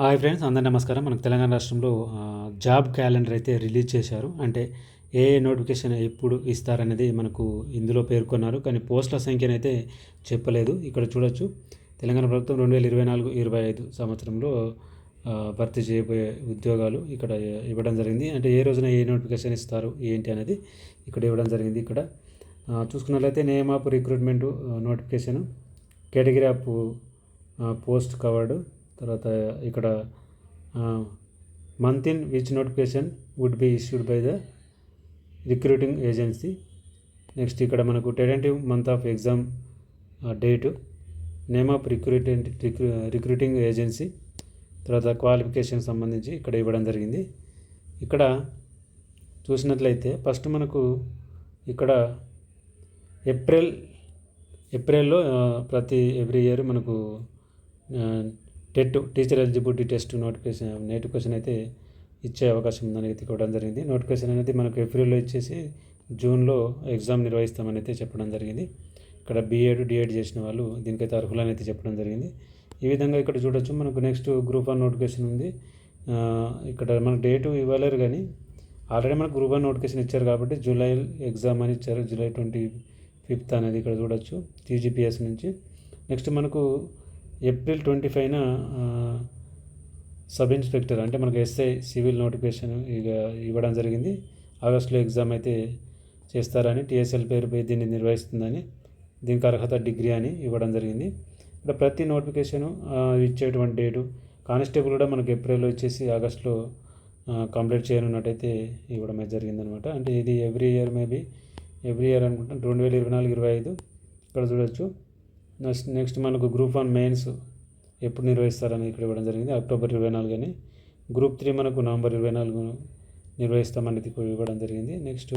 Hi friends అందరి నమస్కారం. మనకు తెలంగాణ రాష్ట్రంలో జాబ్ క్యాలెండర్ అయితే రిలీజ్ చేశారు. అంటే ఏ నోటిఫికేషన్ ఎప్పుడు ఇస్తారనేది మనకు ఇందులో పేర్కొన్నారు. కానీ పోస్టుల సంఖ్యను అయితే చెప్పలేదు. ఇక్కడ చూడొచ్చు. తెలంగాణ ప్రభుత్వం రెండు వేల ఇరవై నాలుగు ఇరవై ఐదు సంవత్సరంలో భర్తీ చేయబోయే ఉద్యోగాలు ఇక్కడ ఇవ్వడం జరిగింది. అంటే ఏ రోజున ఏ నోటిఫికేషన్ ఇస్తారు ఏంటి అనేది ఇక్కడ ఇవ్వడం జరిగింది ఇక్కడ. చూసుకున్నట్లయితే name of recruitment notification category of post covered తర్వాత ఇక్కడ month in which notification would be issued by the recruiting agency next ఇక్కడ మనకు tentative month of exam date name of recruitment recruiting agency తర్వాత క్వాలిఫికేషన్ సంబంధించి ఇక్కడ ఇవ్వడం జరిగింది. ఇక్కడ చూసినట్లయితే ఫస్ట్ మనకు ఇక్కడ ఏప్రిల్ ఏప్రిల్లో ప్రతి ఎవ్రీ ఇయర్ మనకు TET teacher eligibility test notification notification అయితే ఇచ్చే అవకాశం ఉందని అయితే ఇవ్వడం జరిగింది. నోటిఫికేషన్ అనేది మనకు ఏప్రిల్లో ఇచ్చేసి జూన్లో ఎగ్జామ్ నిర్వహిస్తామని అయితే చెప్పడం జరిగింది. ఇక్కడ బీఎడ్ డిఎడ్ చేసిన వాళ్ళు దీనికైతే అర్హులని అయితే చెప్పడం జరిగింది. ఈ విధంగా ఇక్కడ చూడొచ్చు మనకు నెక్స్ట్ గ్రూప్ వన్ నోటిఫికేషన్ ఉంది. ఇక్కడ మనకు డేటు ఇవ్వలేరు కానీ ఆల్రెడీ మనకు గ్రూప్ వన్ నోటిఫికేషన్ ఇచ్చారు కాబట్టి జూలై ఎగ్జామ్ అని ఇచ్చారు. జూలై ట్వంటీ ఫిఫ్త్ అనేది ఇక్కడ చూడొచ్చు టీజీపీఎస్ నుంచి. నెక్స్ట్ మనకు ఏప్రిల్ ట్వంటీ ఫైవ్న సబ్ ఇన్స్పెక్టర్ అంటే మనకు ఎస్ఐ సివిల్ నోటిఫికేషన్ ఇక ఇవ్వడం జరిగింది. ఆగస్టులో ఎగ్జామ్ అయితే చేస్తారని టీఎస్ఎల్ పేరుపై దీన్ని నిర్వహిస్తుందని దీనికి అర్హత డిగ్రీ అని ఇవ్వడం జరిగింది. ఇక్కడ ప్రతి నోటిఫికేషను ఇచ్చేటువంటి డేటు కానిస్టేబుల్ కూడా మనకు ఏప్రిల్లో ఇచ్చేసి ఆగస్టులో కంప్లీట్ చేయనున్నట్టయితే ఇవ్వడం అయితే జరిగిందనమాట. అంటే ఇది every year maybe every year అనుకుంటాను రెండు వేల ఇరవై నాలుగు ఇరవై ఐదు. ఇక్కడ చూడొచ్చు. నెక్స్ట్ నెక్స్ట్ మనకు గ్రూప్ వన్ మెయిన్స్ ఎప్పుడు నిర్వహిస్తారని ఇక్కడ ఇవ్వడం జరిగింది. అక్టోబర్ ఇరవై నాలుగుని గ్రూప్ త్రీ మనకు నవంబర్ ఇరవై నాలుగు నిర్వహిస్తామనేది ఇవ్వడం జరిగింది. నెక్స్ట్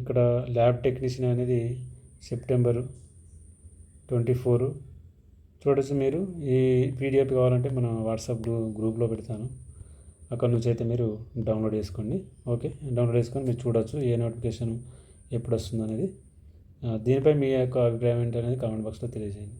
ఇక్కడ ల్యాబ్ టెక్నీషియన్ అనేది సెప్టెంబర్ ట్వంటీ ఫోర్. చూడొచ్చు మీరు. ఈ పీడిఎఫ్ కావాలంటే మన వాట్సాప్ గ్రూ గ్రూప్లో పెడతాను. అక్కడ నుంచి అయితే మీరు డౌన్లోడ్ చేసుకోండి. ఓకే? డౌన్లోడ్ చేసుకొని మీరు చూడొచ్చు ఏ నోటిఫికేషన్ ఎప్పుడు వస్తుంది అనేది దీనిపై మీ యొక్క అభిప్రాయం ఏంటనేది కామెంట్ బాక్స్లో తెలియజేయండి.